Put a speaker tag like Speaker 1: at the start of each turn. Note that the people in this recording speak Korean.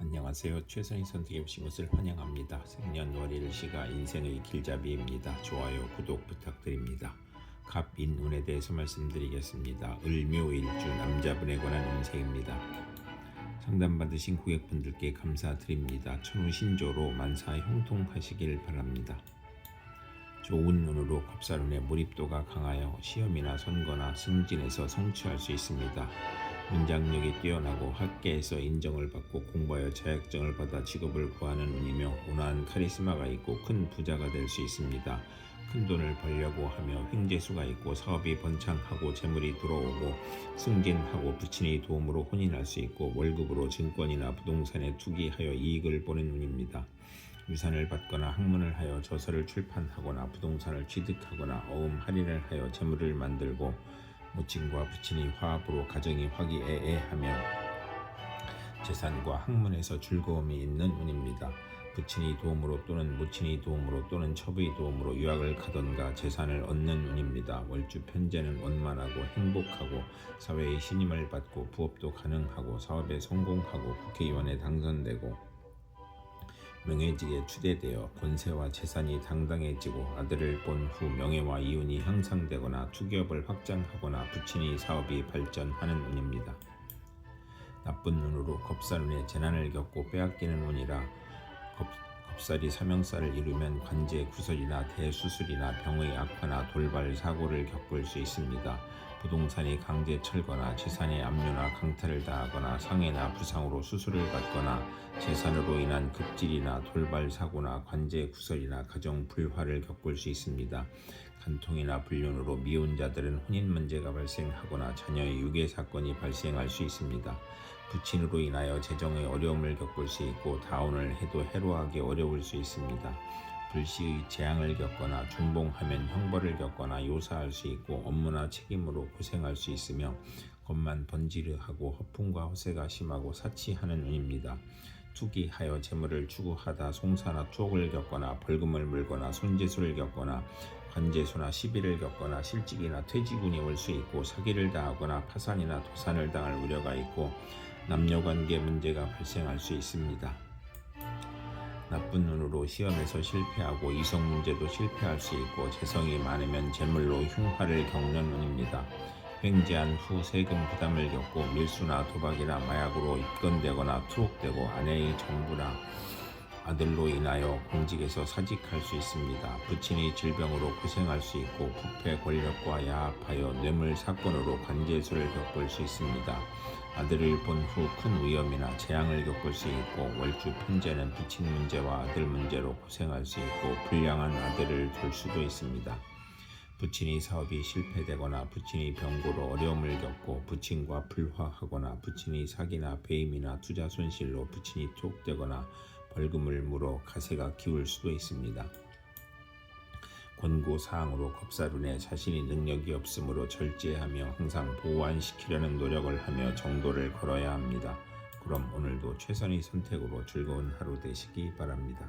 Speaker 1: 안녕하세요. 최선희 선택해 주신 것을 환영합니다. 생년월일 시가 인생의 길잡이입니다. 좋아요, 구독 부탁드립니다. 갑인운에 대해서 말씀드리겠습니다. 을묘일주 남자분에 관한 운세입니다. 상담받으신 고객분들께 감사드립니다. 천우신조로 만사 형통하시길 바랍니다. 좋은 눈으로 겁사룬의 몰입도가 강하여 시험이나 선거나 승진에서 성취할 수 있습니다. 문장력이 뛰어나고 학계에서 인정을 받고 공부하여 자격증을 받아 직업을 구하는 운이며 온화한 카리스마가 있고 큰 부자가 될 수 있습니다. 큰 돈을 벌려고 하며 횡재수가 있고 사업이 번창하고 재물이 들어오고 승진하고 부친의 도움으로 날수 있고 월급으로 증권이나 부동산에 투기하여 이익을 보는 운입니다. 유산을 받거나 학문을 하여 저서를 출판하거나 부동산을 취득하거나 어음 할인을 하여 재물을 만들고 모친과 부친이 화합으로 가정이 화기애애하며 재산과 학문에서 즐거움이 있는 운입니다. 부친이 도움으로 또는 모친이 도움으로 또는 처부의 도움으로 유학을 가던가 재산을 얻는 운입니다. 월주 편제는 원만하고 행복하고 사회의 신임을 받고 부업도 가능하고 사업에 성공하고 국회의원에 당선되고 명예직에 추대되어 권세와 재산이 당당해지고 아들을 본 후 명예와 이윤이 향상되거나 투기업을 확장하거나 부친이 사업이 발전하는 운입니다. 나쁜 눈으로 겁살운에 재난을 겪고 빼앗기는 운이라 겁, 겁살이 사명살을 이루면 관제 구설이나 대수술이나 병의 악화나 돌발 사고를 겪을 수 있습니다. 부동산이 강제 철거나 재산의 압류나 강탈을 당하거나 상해나 부상으로 수술을 받거나 재산으로 인한 급질이나 돌발 사고나 관제 구설이나 가정 불화를 겪을 수 있습니다. 간통이나 불륜으로 미혼 자들은 혼인 문제가 발생하거나 자녀의 유괴 사건이 발생할 수 있습니다. 부친으로 인하여 재정의 어려움을 겪을 수 있고 다운을 해도 해로하게 어려울 수 있습니다. 불시의 재앙을 겪거나 중봉하면 형벌을 겪거나 요사할 수 있고 업무나 책임으로 고생할 수 있으며 것만 번지르하고 허풍과 허세가 심하고 사치하는 운입니다. 투기하여 재물을 추구하다 송사나 투옥을 겪거나 벌금을 물거나 손재수를 겪거나 관제수나 시비를 겪거나 실직이나 퇴직운이 올 수 있고 사기를 당하거나 파산이나 도산을 당할 우려가 있고 남녀관계 문제가 발생할 수 있습니다. 나쁜 눈으로 시험에서 실패하고 이성 문제도 실패할 수 있고 재성이 많으면 재물로 흉화를 겪는 운입니다. 횡재한 후 세금 부담을 겪고 밀수나 도박이나 마약으로 입건되거나 투옥되고 아내의 정부나 아들로 인하여 공직에서 사직할 수 있습니다. 부친이 질병으로 고생할 수 있고 부패 권력과 야합하여 뇌물 사건으로 관제수를 겪을 수 있습니다. 아들을 본 후 큰 위험이나 재앙을 겪을 수 있고 월주 편제는 부친 문제와 아들 문제로 고생할 수 있고 불량한 아들을 둘 수도 있습니다. 부친이 사업이 실패되거나 부친이 병고로 어려움을 겪고 부친과 불화하거나 부친이 사기나 배임이나 투자 손실로 부친이 투옥되거나 벌금을 물어 가세가 기울 수도 있습니다. 권고 사항으로 겁사룬에 자신이 능력이 없으므로 절제하며 항상 보완시키려는 노력을 하며 정도를 걸어야 합니다. 그럼 오늘도 최선의 선택으로 즐거운 하루 되시기 바랍니다.